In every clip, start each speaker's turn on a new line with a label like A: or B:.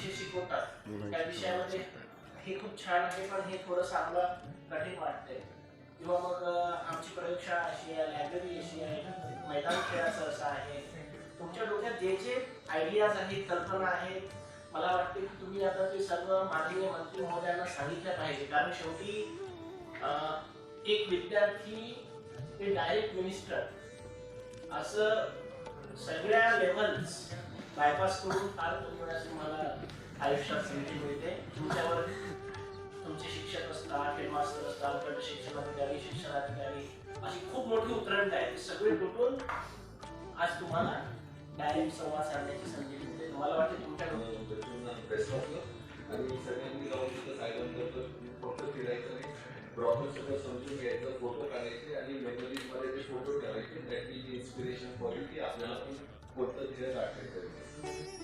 A: शिकवतात. त्या विषयामध्ये हे खूप छान आहे पण हे थोडंसं आम्हाला कठीण वाटतंय. किंवा मग आमची प्रयोगशाळा अशी आहे लायब्ररी अशी आहे मैदान खेळाचं असं आहे. तुमच्या डोक्यात जे जे आयडियाज आहेत कल्पना आहेत मला वाटते की तुम्ही आता ते सर्व माननीय मंत्री महोदयांना सांगितलं पाहिजे. कारण शेवटी एक विद्यार्थी ते डायरेक्ट मिनिस्टर असं सगळ्या लेवल्स बायपास करून फार तुम्हाला तुम्हाला आयुष्यात संधी मिळते. तुमच्यावर तुमचे शिक्षक असतात हेडमास्टर असतात गट शिक्षण अधिकारी शिक्षण अधिकारी अशी खूप मोठी उतरंड आहे. सगळे कुठून आज तुम्हाला डायरेक्ट संवाद साधण्याची संधी मिळते. मला वाटते तुमच्या
B: आणि सगळ्यांनी जाऊन तिथं सायलेंट फक्त फिरायचं नाही. प्रॉब्लेम सगळं समजून घ्यायचं फोटो काढायचे आणि मेमरीजमध्ये ते फोटो करायचे that will inspiration for you की आपल्याला पण
C: with the Jedi.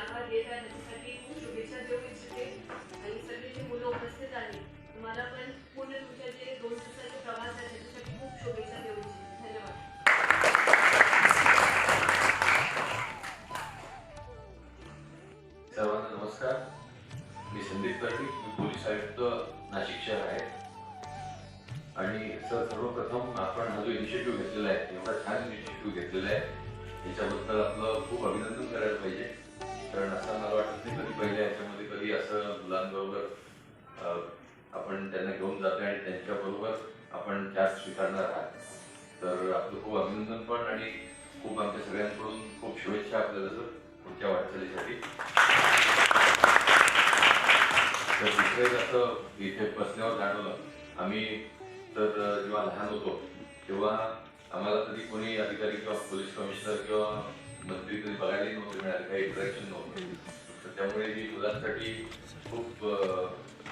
C: आजचा कारभार देत आहे. त्याच्यासाठी खूप शुभेच्छा देऊ इच्छिते. आणि सगळे जे मुलं उपस्थित आहेत. तुम्हाला पण पूर्ण तुमच्या जे दोन दिवसाचे प्रवास आहे त्याच्यासाठी खूप शुभेच्छा देऊ इच्छिते. धन्यवाद.
D: सर्वांना नमस्कार. मी संदीप कर्टिक मी पोलीस आयुक्त नाशिक शहर आहे. आणि सर सर्वप्रथम आपण हा जो इनिशिएटिव्ह घेतलेला आहे एवढा छान इनिशिएटिव्ह घेतलेला आहे याच्याबद्दल आपलं खूप अभिनंदन करायला पाहिजे. कारण असं मला वाटत नाही कधी पहिल्या याच्यामध्ये कधी असं मुलांबरोबर आपण त्यांना घेऊन जातोय आणि त्यांच्याबरोबर आपण त्यात स्वीकारणार आहात. तर आपलं खूप अभिनंदन पण आणि खूप आमच्या सगळ्यांकडून खूप शुभेच्छा आपल्याला सर पुढच्या वाटचालीसाठी. तर दुसरं असं इथे बसल्यावर जाणवलं आम्ही तर जेव्हा लहान होतो तेव्हा आम्हाला कधी कोणी अधिकारी किंवा पोलीस कमिशनर किंवा मंत्री कधी बघायलाही नव्हते मिळाले काही इंटरॅक्शन नव्हतं तर त्यामुळे ही मुलांसाठी खूप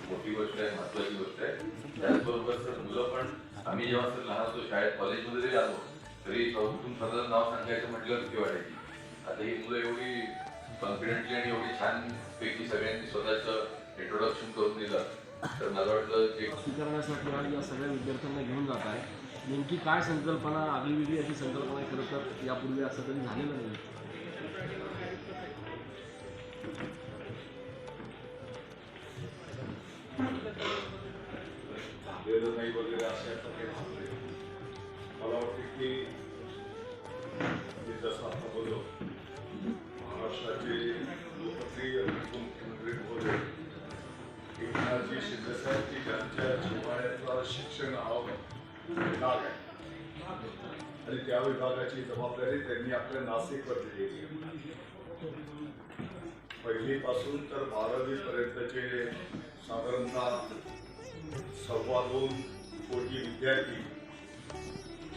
D: मोठी गोष्ट आहे महत्वाची गोष्ट आहे. त्याचबरोबर सर मुलं पण आम्ही जेव्हा सर लहान होतो शाळेत कॉलेजमध्ये जरी आलो तरी चौथीतून स्वतःचं नाव सांगायचं म्हटलं भीती वाटायची. आता ही मुलं एवढी कॉन्फिडेंटली आणि एवढी छान पैकी सगळ्यांनी स्वतःचं इंट्रोडक्शन करून दिलं. तर मला वाटलं जे
E: करण्यासाठी या सगळ्या विद्यार्थ्यांना घेऊन जात आहे. नेमकी काय संकल्पना आगळीवेगळी अशी संकल्पना आहे खरं तर यापूर्वी असं कधी झालेलं नाही.
F: झालेलं नाही वगैरे अशा काही भावना मला वाटते की मी जसं आता बोललो महाराष्ट्राचे लोकप्रिय मुख्यमंत्री महोदय एकनाथजी शिंदेसाहेब की ज्यांच्या जिव्हाळ्यातला शिक्षण हा विभाग आहे. आणि त्या विभागाची जबाबदारी त्यांनी आपल्या नाशिकवर दिली पहिलीपासून तर बारावी पर्यंतचे साधारणतः सव्वा दोन कोटी विद्यार्थी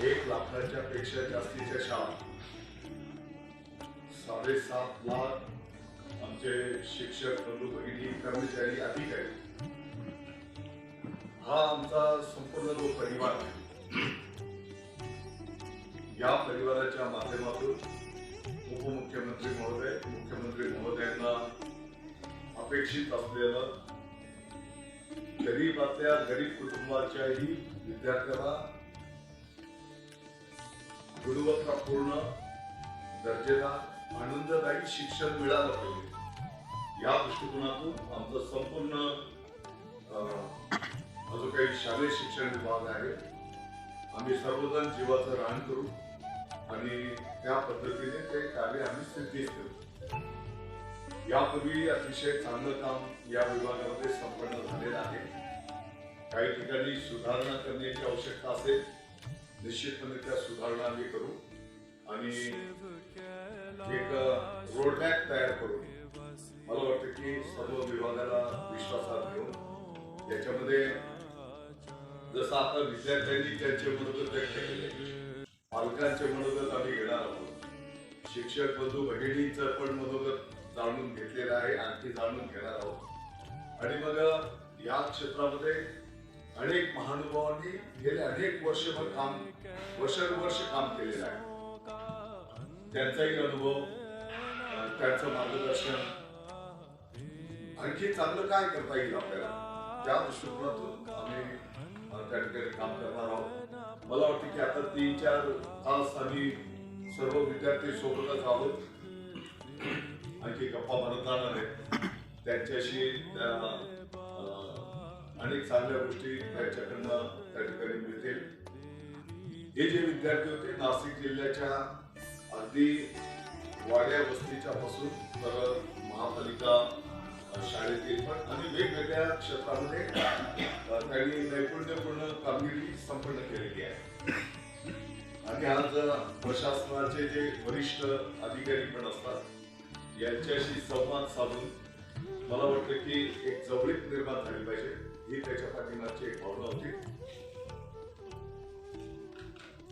F: एक लाखाच्या पेक्षा जास्तीच्या शाळा साडेसात लाख आमचे शिक्षक बंधू भगिनी कर्मचारी अधिकारी हा आमचा संपूर्ण जो परिवार आहे या परिवाराच्या माध्यमातून उपमुख्यमंत्री महोदय मुख्यमंत्री महोदयांना अपेक्षित असलेलं गरीबातल्या गरीब कुटुंबाच्याही विद्यार्थ्याला गुणवत्तापूर्ण दर्जेदार आनंददायी शिक्षण मिळालं पाहिजे. या दृष्टिकोनातून आमचं संपूर्ण अं, जो काही शालेय शिक्षण विभाग आहे. आम्ही सर्वजण जीवाचं राहण करू आणि त्या पद्धतीने ते कार्य आम्ही सिद्धी करू. यापूर्वी अतिशय चांगलं काम या विभागामध्ये संपन्न झालेलं आहे. काही ठिकाणी सुधारणा करण्याची आवश्यकता असेल निश्चितपणे त्या सुधारणा आम्ही करू. आणि एक रोडमॅप तयार करू. मला वाटतं की सर्व विभागाला विश्वासात घेऊन याच्यामध्ये जसं आता विद्यार्थ्यांनी त्यांचे मनोगत व्यक्त केले पालकांचे मनोगत आम्ही घेणार आहोत. शिक्षक बंधू भगिनींचं पण मनोगत जाणून घेतलेलं आहे आणखी जाणून घेणार आहोत. आणि मग या क्षेत्रामध्ये अनेक महानुभावांनी गेले अनेक वर्षभर काम वर्षानुवर्ष काम केलेलं आहे. त्यांचाही अनुभव त्यांचं मार्गदर्शन. आणखी चांगलं काय करता येईल आपल्याला? त्या दृष्टिकोनातून आम्ही त्या ठिकाणी काम करणार आहोत. मला वाटते की आता तीन चार तास आम्ही सर्व विद्यार्थी सोबतच आहोत. आणखी गप्पा मारत जाणार आहे त्यांच्याशी अनेक चांगल्या गोष्टी त्यांच्याकडनं त्या ठिकाणी मिळतील. हे जे विद्यार्थी होते नाशिक जिल्ह्याच्या अगदी वाड्या वस्तीच्या पासून तर महापालिका शाळेतील पण आणि वेगवेगळ्या क्षेत्रामध्ये त्यांनी नैपुण्यपूर्ण कामगिरी संपन्न केलेली आहे. आणि आज प्रशासनाचे जे वरिष्ठ अधिकारी पण असतात यांच्याशी संवाद साधून मला वाटतं की एक जवळीक निर्माण झाली पाहिजे. ही त्याच्या पाठिंबाची एक भावना होती.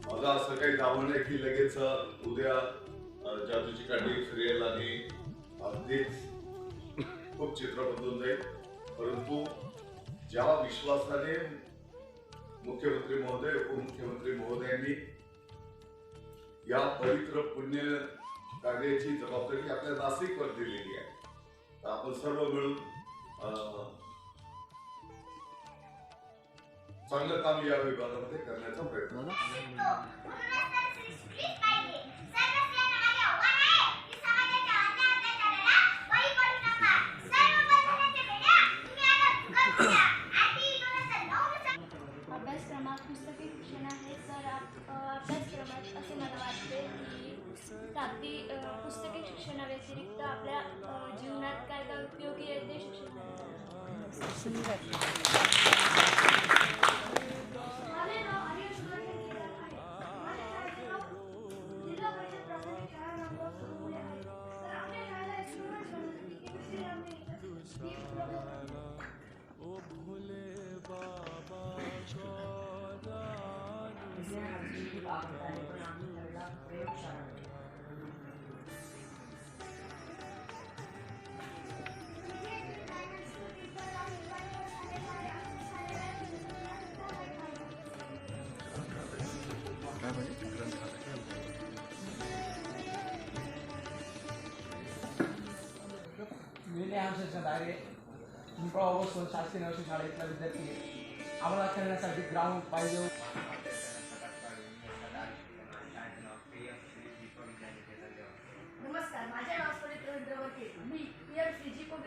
F: माझा असं काही दावा नाही की लगेच उद्या जादूची काठी फिरेल आणि अगदीच खूप चित्र बदलून जाईल. परंतु ज्या विश्वासाने मुख्यमंत्री महोदय उपमुख्यमंत्री महोदयांनी या पवित्र पुण्य कार्याची जबाबदारी आपल्या नाशिकवर दिलेली आहे. तर आपण सर्व मिळून चांगलं काम या विभागामध्ये करण्याचा प्रयत्न करू.
G: अभ्यासक्रमात पुस्तकी शिक्षण आहे तर आप- अ, आश्रमात असे मला वाटते की कागदी पुस्तके शिक्षणाव्यतिरिक्त आपल्या जीवनात काय काय उपयोगी आहे ते शिक्षण आमच्या दारे पिंपळा अवस्थ शासकीय नर्सिंग शाळेतला विद्यार्थी. आम्हाला खेळण्यासाठी ग्राउंड पाहिजे नमस्कार माझे नाव
H: मी पी एम सी जी को